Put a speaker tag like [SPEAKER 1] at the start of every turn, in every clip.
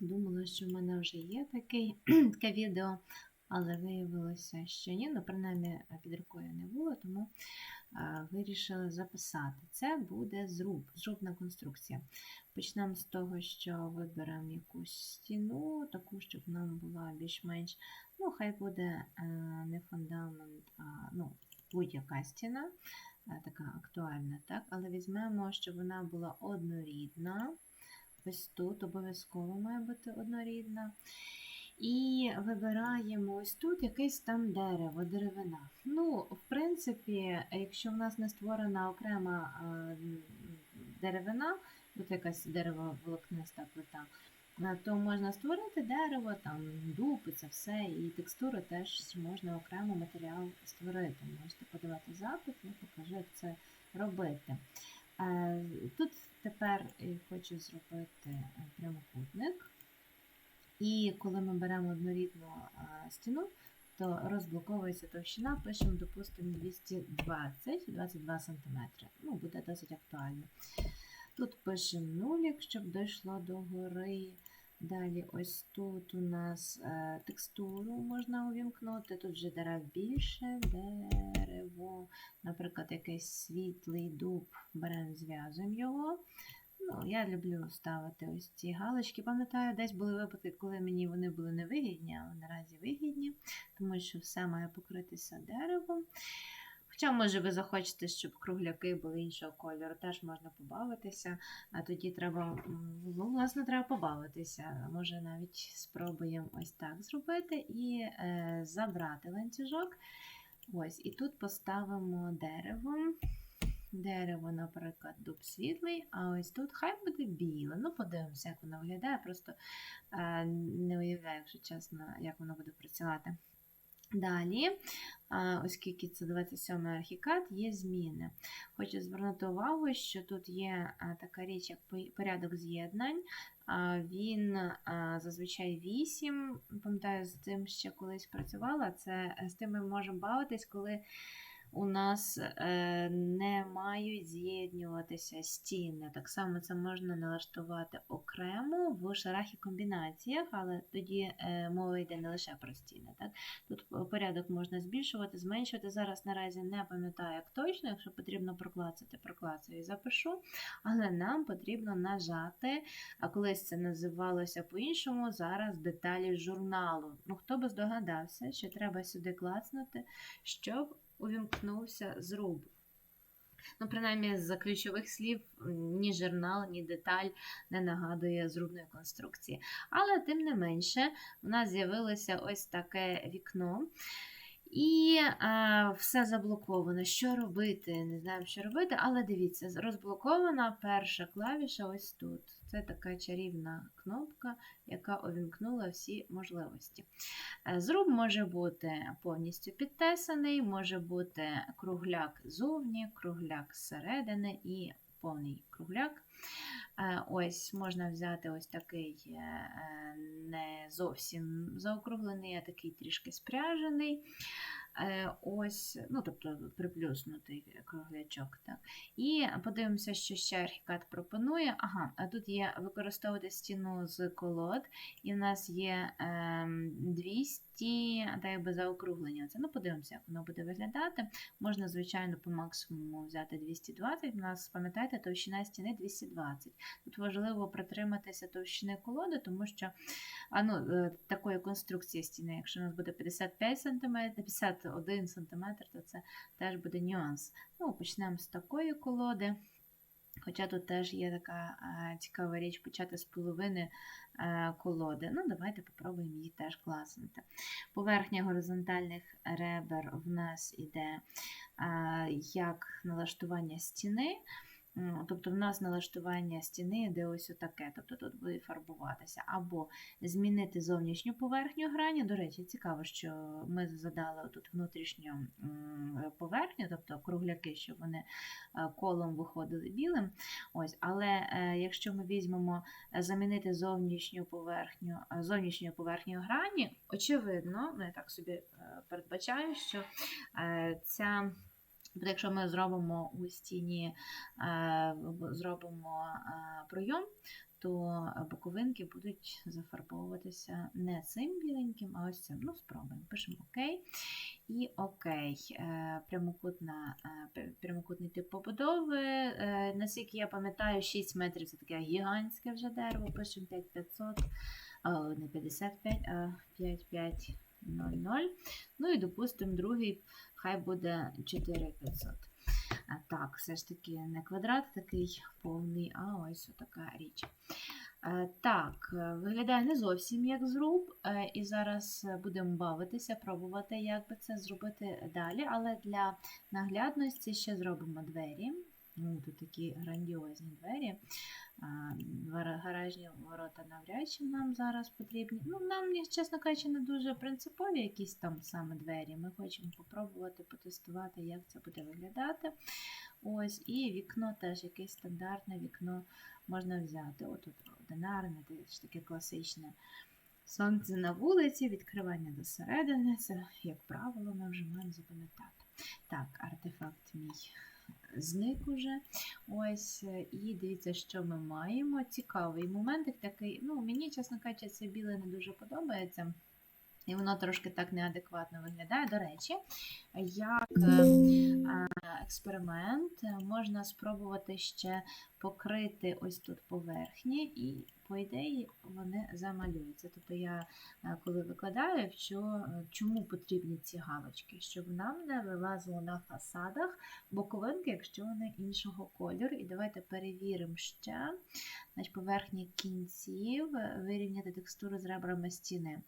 [SPEAKER 1] Думала, що в мене вже є такий, таке відео, але виявилося, що ні, ну, принаймні під рукою не було, тому а, вирішила записати. Це буде зруб, зрубна конструкція. Почнемо з того, що виберемо якусь стіну, таку, щоб нам була більш-менш, ну, хай буде а, не фундамент, а ну, будь-яка стіна, така актуальна, так? але візьмемо, щоб вона була однорідна. Ось тут обов'язково має бути однорідна. І вибираємо ось тут якесь там дерево, деревина. Ну, в принципі, якщо в нас не створена окрема деревина, от якась дерево волокниста плита, то можна створити дерево, там дуб і це все, і текстури теж можна окремо матеріал створити. Можете подавати запит, я покажу, як це робити. Е, Тут тепер хочу зробити е, прямокутник. І коли ми беремо однорідну е, стіну, то розблоковується товщина, пишемо, допустимо, 220 22 см. Ну, буде досить актуально. Тут пишемо нулік, щоб дійшло до гори. Далі, ось тут у нас текстуру можна увімкнути. Тут вже дерев більше, дерево, наприклад, якийсь світлий дуб, беремо, зв'язуємо його. Ну, Я люблю ставити ось ці галочки. Пам'ятаю, десь були випадки, коли мені вони були невигідні, але наразі вигідні, тому що все має покритися деревом. Хоча, може, ви захочете, щоб кругляки були іншого кольору, теж можна побавитися, а тоді треба, ну, власне, треба побавитися. Може, навіть спробуємо ось так зробити і е, забрати ланцюжок. Ось, І тут поставимо дерево. Дерево, наприклад, дуб світлий, а ось тут хай буде біле. Ну, подивимося, як воно виглядає. Просто е, не уявляю, якщо чесно, як воно буде працювати. Далі, оскільки це 27 архікад, є зміни. Хочу звернути увагу, що тут є така річ, як порядок з'єднань. Він зазвичай 8. Пам'ятаю, з цим ще колись працювала. Це з тим ми можемо бавитись, коли у нас е, не мають з'єднюватися стіни. Так само це можна налаштувати окремо в шарах і комбінаціях, але тоді е, мова йде не лише про стіни. Так? Тут порядок можна збільшувати, зменшувати. Зараз наразі не пам'ятаю, як точно, якщо потрібно проклацати, проклацаю і запишу. Але нам потрібно нажати, а колись це називалося по-іншому, зараз деталі журналу. Ну, Хто би здогадався, що треба сюди клацнути, щоб увімкнувся зруб. Ну, принаймні, з ключових слів ні журнал, ні деталь не нагадує зрубної конструкції. Але, тим не менше, у нас з'явилося ось таке вікно. І а, все заблоковано. Що робити? Не знаю, що робити, але дивіться, розблокована перша клавіша ось тут. Це така чарівна кнопка, яка увімкнула всі можливості. Е, зруб може бути повністю підтесаний, може бути кругляк зовні, кругляк зсередини і повний кругляк. Е, ось можна взяти ось такий е, не зовсім заокруглений, а такий трішки спряжений. Ось, ну, тобто приплюснутий круглячок. Так. І подивимося, що ще архікат пропонує. Ага, а тут є використовувати стіну з колод, і в нас є 200 так якби заокруглення. Це, ну, Подивимося, як воно буде виглядати. Можна, звичайно, по максимуму взяти 220. У нас, пам'ятаєте, товщина стіни 220. Тут важливо притриматися товщини колоди, тому що а, ну, такої конструкції стіни, якщо у нас буде 55 см, 51 см, то це теж буде нюанс. Ну, Почнемо з такої колоди. Хоча тут теж є така цікава річ почати з половини колоди. Ну, давайте попробуємо її теж класнути. Поверхня горизонтальних ребер в нас іде як налаштування стіни. Тобто в нас налаштування стіни йде ось отаке, тобто тут буде фарбуватися. Або змінити зовнішню поверхню грані. До речі, цікаво, що ми задали тут внутрішню поверхню, тобто кругляки, щоб вони е, колом виходили білим. Ось, Але е, якщо ми візьмемо е, замінити зовнішню поверхню зовнішню поверхню грані, очевидно, ну я так собі передбачаю, що ця. Тобто, якщо ми зробимо у стіні, зробимо пройом, то боковинки будуть зафарбовуватися не цим біленьким, а ось цим. Ну, спробуємо. Пишемо ОК. І окей, Е, прямокутна, е, прямокутний тип побудови. Е, Наскільки я пам'ятаю, 6 метрів це таке гігантське вже дерево. Пишемо 5500, не 55, а 5500. Ну і допустимо, другий хай буде 4500. Так, все ж таки не квадрат такий повний, а ось така річ. Так, е, виглядає не зовсім як зруб, е, і зараз будемо бавитися, пробувати, як би це зробити далі. Але для наглядності ще зробимо двері. Ну, тут такі грандіозні двері. Гаражні ворота навряд чи нам зараз потрібні. Ну, нам, чесно кажучи, не дуже принципові якісь там саме двері. Ми хочемо попробувати потестувати, як це буде виглядати. Ось, і вікно теж якесь стандартне вікно можна взяти. От тут одинарне, таке класичне. Сонце на вулиці, відкривання до середини. Це, як правило, ми вже маємо запам'ятати. Так, артефакт мій зник уже. Ось, е, і дивіться, що ми маємо. Цікавий моментик такий. Ну, мені, чесно кажучи, це біле не дуже подобається. І воно трошки так неадекватно виглядає. До речі, як е, е, експеримент е, можна спробувати ще покрити ось тут поверхні, і, по ідеї, вони замалюються. Тобто я, е, коли викладаю, вчу, е, чому потрібні ці галочки, щоб нам не вилазило на фасадах боковинки, якщо вони іншого кольору. І давайте перевіримо ще Значить, поверхні кінців, вирівняти текстуру з ребрами стіни.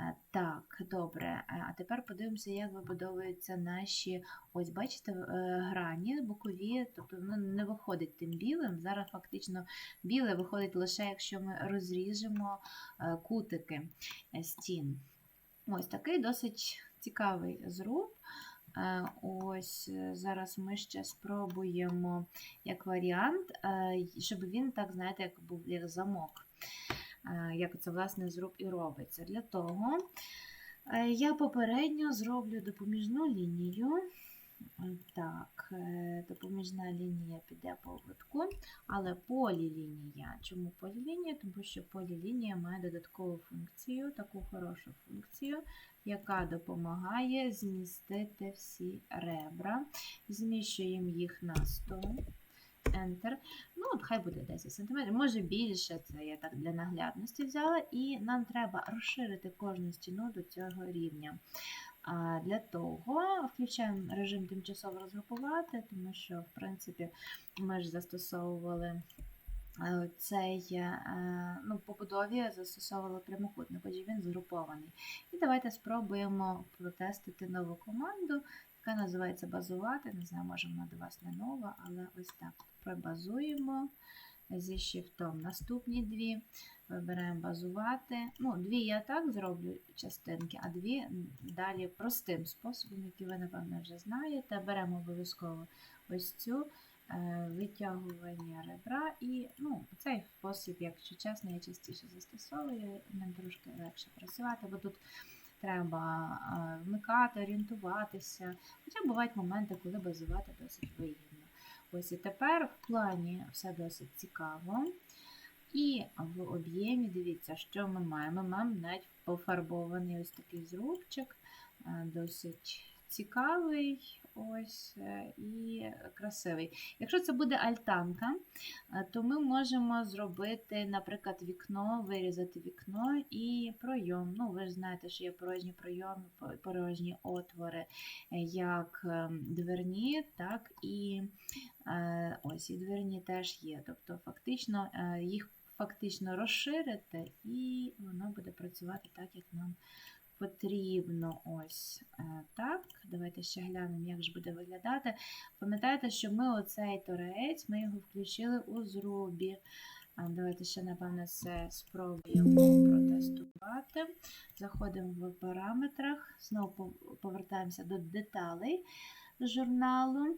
[SPEAKER 1] Е, Так, добре. Е, А тепер подивимося, як вибудовуються наші, ось бачите, е, грані бокові, тобто воно не виходить тим білим. Зараз фактично біле виходить лише, якщо ми розріжемо кутики стін. Ось такий досить цікавий зруб. Ось зараз ми ще спробуємо як варіант, щоб він так, знаєте, як був як замок. Е, Як це власне зруб і робиться. Для того е, я попередньо зроблю допоміжну лінію. Е, Так, допоміжна лінія піде по витку, але полілінія. Чому полілінія? Тому що полілінія має додаткову функцію, таку хорошу функцію, яка допомагає змістити всі ребра. Зміщуємо їх на 100. Enter. Ну, от хай буде 10 см, може більше, це я так для наглядності взяла, і нам треба розширити кожну стіну до цього рівня. А Для того включаємо режим тимчасово розгрупувати, тому що, в принципі, ми ж застосовували е, цей е, ну, по будові застосовували прямокутник, отже він згрупований. І давайте спробуємо протестити нову команду, яка називається базувати. Не знаю, може вона до вас не нова, але ось так. Пробазуємо зі шифтом. Наступні дві. Вибираємо базувати. Ну, дві я так зроблю частинки, а дві далі простим способом, який ви, напевно, вже знаєте. Беремо обов'язково ось цю е, витягування ребра. І ну, цей спосіб, якщо чесно, я частіше застосовую, ним трошки легше працювати, бо тут треба вмикати, орієнтуватися. Хоча бувають моменти, коли базувати досить вигідно. Ось і тепер в плані все досить цікаво. І в об'ємі, дивіться, що ми маємо. Ми маємо навіть пофарбований ось такий зрубчик, досить цікавий ось е, і красивий. Якщо це буде альтанка, е, то ми можемо зробити, наприклад, вікно, вирізати вікно і пройом. Ну, ви ж знаєте, що є порожні пройоми, порожні отвори, е, як дверні, так і ось і дверні теж є. Тобто, фактично їх фактично розширити, і воно буде працювати так, як нам. Ось е, так. Давайте ще глянемо, як ж буде виглядати. Пам'ятаєте, що ми оцей торець, ми його включили у зрубі. А, Давайте ще, напевно, це спробуємо протестувати. Заходимо в параметрах, знову повертаємося до деталей журналу.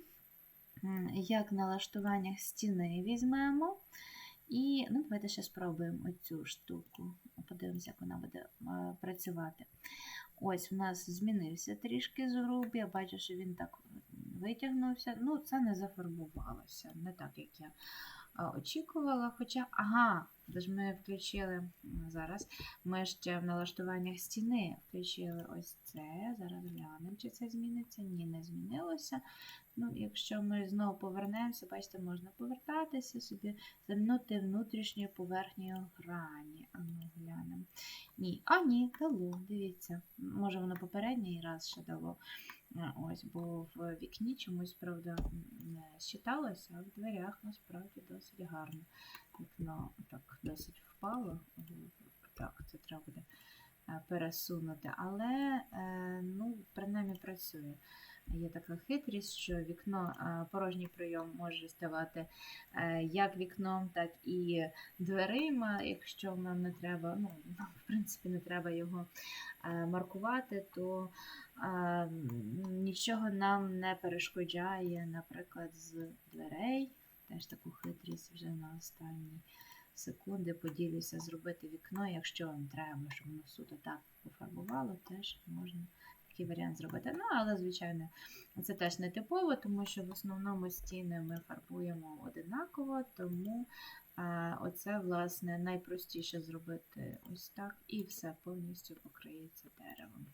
[SPEAKER 1] Як в налаштуваннях стіни візьмемо. І ну, давайте ще спробуємо цю штуку. Подивимося, як вона буде працювати. Ось у нас змінився трішки зруб. Я бачу, що він так витягнувся. Ну, це не зафарбувалося, не так, як я очікувала. Хоча, ага, де ж ми включили зараз. Ми ще в налаштуваннях стіни включили ось це. Зараз глянемо, чи це зміниться. Ні, не змінилося. Ну, якщо ми знову повернемося, бачите, можна повертатися собі, замінути внутрішньою поверхнею грані. А ну глянемо. Ні, а ні, дало, дивіться. Може воно попередній раз ще дало. А, Ось, бо в вікні чомусь, правда, не считалося, а в дверях насправді досить гарно. Вікно так досить впало. Так, це треба буде е, пересунути. Але, е, ну, принаймні працює. Є така хитрість, що вікно, порожній прийом може ставати е, як вікном, так і дверима. Якщо нам не треба, ну, в принципі, не треба його е, маркувати, то нічого нам не перешкоджає, наприклад, з дверей. Теж таку хитрість вже на останні секунди поділюся зробити вікно, якщо вам треба, щоб воно суто так пофарбувало, теж можна такий варіант зробити. Ну, але, звичайно, це теж не типово, тому що в основному стіни ми фарбуємо одинаково, тому е, оце, власне, найпростіше зробити ось так, і все повністю покриється деревом.